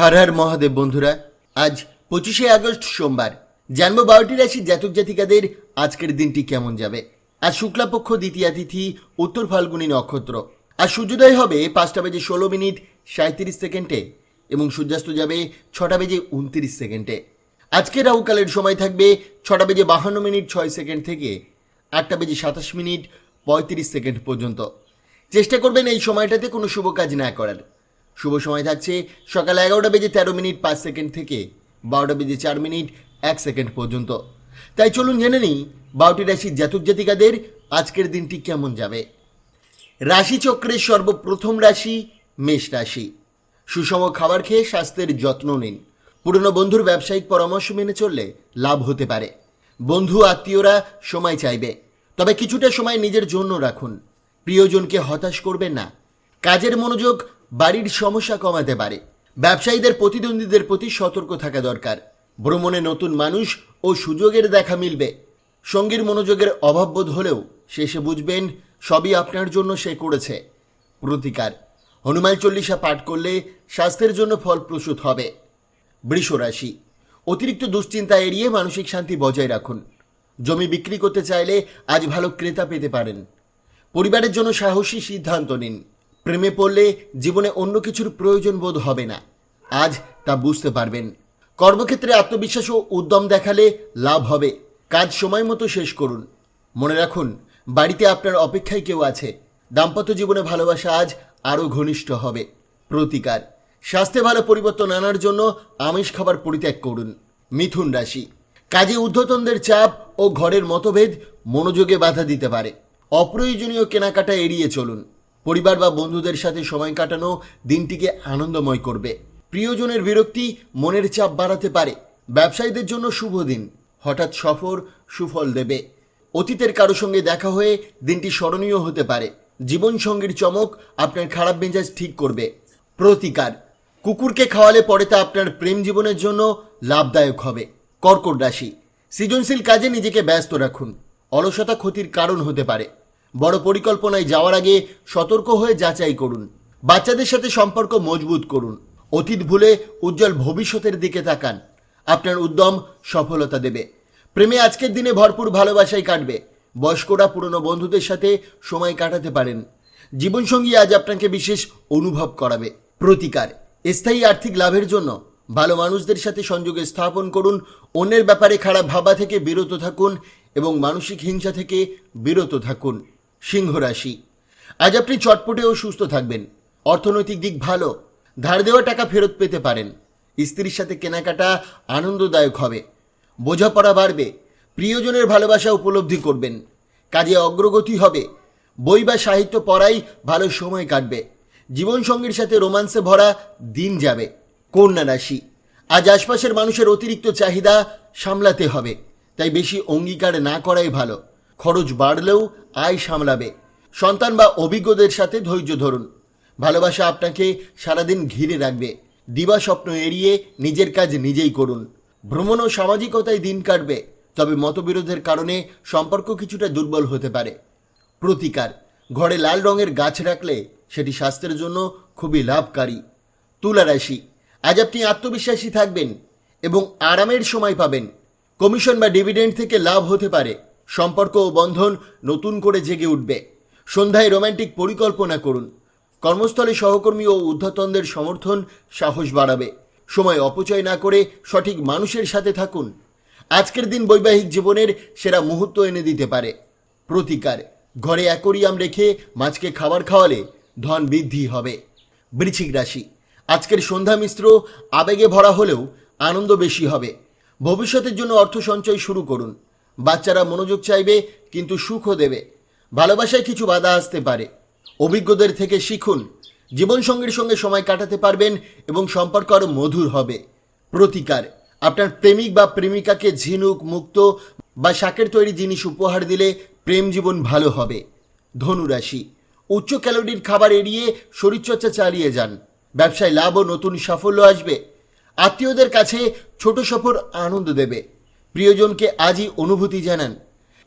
হর হর মহাদেব বন্ধুরা, আজ পঁচিশে আগস্ট সোমবার। জানব বারোটি রাশির জাতক জাতিকাদের আজকের দিনটি কেমন যাবে? আজ শুক্লাপক্ষ দ্বিতীয়া তিথি, উত্তর ফাল্গুনী নক্ষত্র। আর সূর্যোদয় হবে পাঁচটা বেজে ষোলো মিনিট সাঁত্রিশ সেকেন্ডে এবং সূর্যাস্ত যাবে ছটা বেজে উনত্রিশ সেকেন্ডে। আজকের রাহুকালের সময় থাকবে ছটা বেজে বাহান্ন মিনিট ছয় সেকেন্ড থেকে আটটা বেজে সাতাশ মিনিট পঁয়ত্রিশ সেকেন্ড পর্যন্ত। চেষ্টা করবেন এই সময়টাতে কোনো শুভ কাজ না করার। শুভ সময় থাকছে। সকাল এগারোটা বেজে তেরো মিনিট পাঁচ সেকেন্ড থেকে, বারোটা বেজে চার মিনিট এক সেকেন্ড পর্যন্ত। তাই চলুন জেনে নিই, বারোটি রাশির জাতক জাতিকাদের আজকের দিনটি কেমন যাবে। রাশিচক্রের সর্বপ্রথম রাশি মেষ রাশি। সুষম খাবার খেয়ে স্বাস্থ্যের যত্ন নিন। পুরনো বন্ধুর ব্যবসায়িক পরামর্শ মেনে চললে লাভ হতে পারে। বন্ধু, আত্মীয়রা সময় চাইবে। তবে কিছুটা সময় নিজের জন্য রাখুন। প্রিয়জনকে হতাশ করবেন না। কাজের মনোযোগ বাড়ির সমস্যা কমাতে পারে। ব্যবসায়ীদের প্রতিদ্বন্দ্বীদের প্রতি সতর্ক থাকা দরকার। ভ্রমণে নতুন মানুষ ও সুযোগের দেখা মিলবে। সঙ্গীর মনোযোগের অভাববোধ হলেও শেষে বুঝবেন, সবই আপনার জন্য সে করেছে। প্রতিকার। হনুমান চল্লিশা পাঠ করলে স্বাস্থ্যের জন্য ফলপ্রসূ হবে। বৃষ রাশি। অতিরিক্ত দুশ্চিন্তা এড়িয়ে মানসিক শান্তি বজায় রাখুন। জমি বিক্রি করতে চাইলে আজ ভালো ক্রেতা পেতে পারেন। পরিবারের জন্য সাহসী সিদ্ধান্ত নিন। প্রেমে পড়লে জীবনে অন্য কিছুর প্রয়োজন বোধ হবে না। আজ তা বুঝতে পারবেন। কর্মক্ষেত্রে আত্মবিশ্বাস ও উদ্যম দেখালে লাভ হবে। কাজ সময় মতো শেষ করুন। মনে রাখুন, বাড়িতে আপনার অপেক্ষায় কেউ আছে। দাম্পত্য জীবনে ভালোবাসা আজ আরও ঘনিষ্ঠ হবে। প্রতিকার। স্বাস্থ্যে ভালো পরিবর্তন আনার জন্য আমিষ খাবার পরিত্যাগ করুন। মিথুন রাশি। কাজে ঊর্ধ্বতনদের চাপ ও ঘরের মতভেদ মনোযোগে বাধা দিতে পারে। অপ্রয়োজনীয় কেনাকাটা এড়িয়ে চলুন। পরিবার বা বন্ধুদের সাথে সময় কাটানো দিনটিকে আনন্দময় করবে। প্রিয়জনের বিরক্তি মনের চাপ বাড়াতে পারে। ব্যবসায়ীদের জন্য শুভ দিন। হঠাৎ সফর সুফল দেবে। অতীতের কারও সঙ্গে দেখা হয়ে দিনটি স্মরণীয় হতে পারে। জীবনসঙ্গীর চমক আপনার খারাপ মেজাজ ঠিক করবে। প্রতিকার। কুকুরকে খাওয়ালে পরে তা আপনার প্রেম জীবনের জন্য লাভদায়ক হবে। কর্কট রাশি। সৃজনশীল কাজে নিজেকে ব্যস্ত রাখুন। অলসতা ক্ষতির কারণ হতে পারে। বড় পরিকল্পনায় যাওয়ার আগে সতর্ক হয়ে যাচাই করুন। বাচ্চাদের সাথে সম্পর্ক মজবুত করুন। অতীত ভুলে উজ্জ্বল ভবিষ্যতের দিকে তাকান। আপনার উদ্যম সফলতা দেবে। প্রেমে আজকের দিনে ভরপুর ভালোবাসায় কাটবে। বয়স্করা পুরনো বন্ধুদের সাথে সময় কাটাতে পারেন। জীবনসঙ্গী আজ আপনাকে বিশেষ অনুভব করাবে। প্রতিকার। স্থায়ী আর্থিক লাভের জন্য ভালো মানুষদের সাথে সংযোগে স্থাপন করুন, অন্যের ব্যাপারে খারাপ ভাবা থেকে বিরত থাকুন এবং মানসিক হিংসা থেকে বিরত থাকুন। সিংহ রাশি। আজ আপনি চটপটে ও সুস্থ থাকবেন। অর্থনৈতিক দিক ভালো। ধার দেওয়া টাকা ফেরত পেতে পারেন। স্ত্রীর সাথে কেনাকাটা আনন্দদায়ক হবে। বোঝাপড়া বাড়বে। প্রিয়জনের ভালোবাসা উপলব্ধি করবেন। কাজে অগ্রগতি হবে। বই বা সাহিত্য পড়াই ভালো সময় কাটবে। জীবনসঙ্গীর সাথে রোমান্সে ভরা দিন যাবে। কন্যা রাশি। আজ আশপাশের মানুষের অতিরিক্ত চাহিদা সামলাতে হবে। তাই বেশি অঙ্গীকার না করাই ভালো। খরচ বাড়লেও আয় সামলাবে। সন্তান বা অভিজ্ঞদের সাথে ধৈর্য ধরুন। ভালোবাসা আপনাকে সারাদিন ঘিরে রাখবে। দিবা স্বপ্ন এড়িয়ে নিজের কাজ নিজেই করুন। ভ্রমণ ও সামাজিকতায় দিন কাটবে। তবে মতবিরোধের কারণে সম্পর্ক কিছুটা দুর্বল হতে পারে। প্রতিকার, ঘরে লাল রঙের গাছ রাখলে সেটি স্বাস্থ্যের জন্য খুবই লাভকারী। তুলা রাশি, আজ আপনি আত্মবিশ্বাসী থাকবেন এবং আরামের সময় পাবেন। কমিশন বা ডিভিডেন্ড থেকে লাভ হতে পারে। সম্পর্ক ও বন্ধন নতুন করে জেগে উঠবে। সন্ধ্যায় রোমান্টিক পরিকল্পনা করুন। কর্মস্থলে সহকর্মী ও ঊর্ধ্বতনদের সমর্থন সাহস বাড়াবে। সময় অপচয় না করে সঠিক মানুষের সাথে থাকুন। আজকের দিন বৈবাহিক জীবনের সেরা মুহূর্ত এনে দিতে পারে। প্রতিকার, ঘরে অ্যাকোরিয়াম রেখে মাছকে খাবার খাওয়ালে ধন বৃদ্ধি হবে। বৃশ্চিক রাশি, আজকের সন্ধ্যা মিশ্র আবেগে ভরা হলেও আনন্দ বেশি হবে। ভবিষ্যতের জন্য অর্থ সঞ্চয় শুরু করুন। বাচ্চারা মনোযোগ চাইবে, কিন্তু সুখও দেবে। ভালোবাসায় কিছু বাধা আসতে পারে। অভিজ্ঞদের থেকে শিখুন, জীবনসঙ্গীর সঙ্গে সময় কাটাতে পারবেন এবং সম্পর্ক আরও মধুর হবে। প্রতিকার, আপনার প্রেমিক বা প্রেমিকাকে ঝিনুক, মুক্ত বা শাকের তৈরি জিনিস উপহার দিলে প্রেম জীবন ভালো হবে। ধনুরাশি, উচ্চ ক্যালোরির খাবার এড়িয়ে শরীরচর্চা চালিয়ে যান। ব্যবসায় লাভ ও নতুন সাফল্য আসবে। আত্মীয়দের কাছে ছোট সফর আনন্দ দেবে। প্রিয়জনকে আজই অনুভূতি জানান।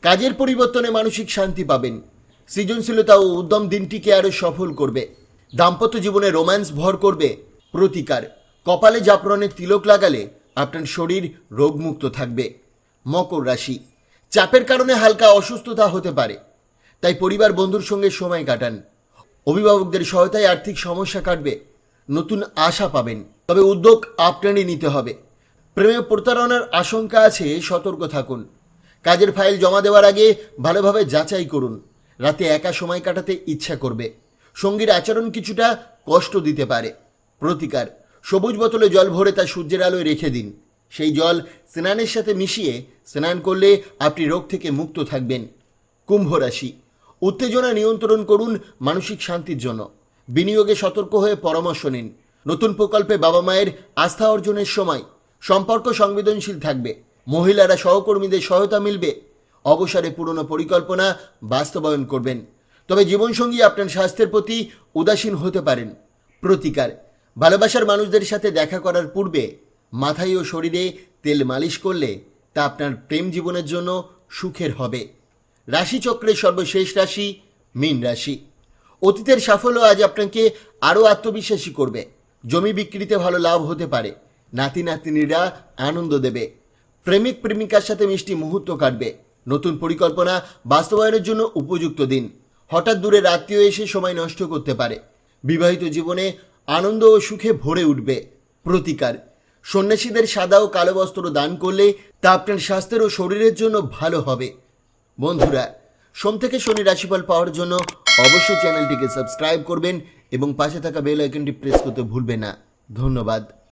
কাজের পরিবর্তনে মানসিক শান্তি পাবেন। সৃজনশীলতা ও উদ্যম দিনটিকে আরও সফল করবে। দাম্পত্য জীবনে রোম্যান্স ভর করবে। প্রতিকার। কপালে জাফরানের তিলক লাগালে আপনার শরীর রোগমুক্ত থাকবে। মকর রাশি। চাপের কারণে হালকা অসুস্থতা হতে পারে। তাই পরিবার বন্ধুর সঙ্গে সময় কাটান। অভিভাবকদের সহায়তায় আর্থিক সমস্যা কাটবে। নতুন আশা পাবেন। তবে উদ্যোগ আপনারই নিতে হবে। প্রেমে প্রতারণার আশঙ্কা আছে, সতর্ক থাকুন। কাজের ফাইল জমা দেওয়ার আগে ভালোভাবে যাচাই করুন। রাতে একা সময় কাটাতে ইচ্ছা করবে। সঙ্গীর আচরণ কিছুটা কষ্ট দিতে পারে। প্রতিকার, সবুজ বোতলে জল ভরে তা সূর্যের আলোয় রেখে দিন। সেই জল স্নানের সাথে মিশিয়ে স্নান করলে আপনি রোগ থেকে মুক্ত থাকবেন। কুম্ভ রাশি, উত্তেজনা নিয়ন্ত্রণ করুন মানসিক শান্তির জন্য। বিনিয়োগে সতর্ক হয়ে পরামর্শ নিন। নতুন প্রকল্পে বাবা মায়ের আস্থা অর্জনের সময় সম্পর্ক সংবেদনশীল থাকবে। মহিলারা সহকর্মীদের সহায়তা মিলবে। অবসরে পুরনো পরিকল্পনা বাস্তবায়ন করবেন। তবে জীবনসঙ্গী আপনার স্বাস্থ্যের প্রতি উদাসীন হতে পারেন। প্রতিকার। ভালোবাসার মানুষদের সাথে দেখা করার পূর্বে মাথায় ও শরীরে তেল মালিশ করলে তা আপনার প্রেম জীবনের জন্য সুখের হবে। রাশিচক্রের সর্বশেষ রাশি মীন রাশি। অতীতের সাফল্য আজ আপনাকে আরও আত্মবিশ্বাসী করবে। জমি বিক্রিতে ভালো লাভ হতে পারে। নাতি নাতনিরা আনন্দ দেবে। প্রেমিক প্রেমিকার সাথে মিষ্টি মুহূর্ত কাটবে। নতুন পরিকল্পনা বাস্তবায়নের জন্য উপযুক্ত দিন। হঠাৎ দূরে আত্মীয় এসে সময় নষ্ট করতে পারে। বিবাহিত জীবনে আনন্দ ও সুখে ভরে উঠবে। প্রতিকার। সন্ন্যাসীদের সাদা ও কালো বস্ত্র দান করলে তা আপনার স্বাস্থ্যের ও শরীরের জন্য ভালো হবে। বন্ধুরা, সোম থেকে শনি রাশিফল পাওয়ার জন্য অবশ্যই চ্যানেলটিকে সাবস্ক্রাইব করবেন এবং পাশে থাকা বেল আইকনটি প্রেস করতে ভুলবেন না। ধন্যবাদ।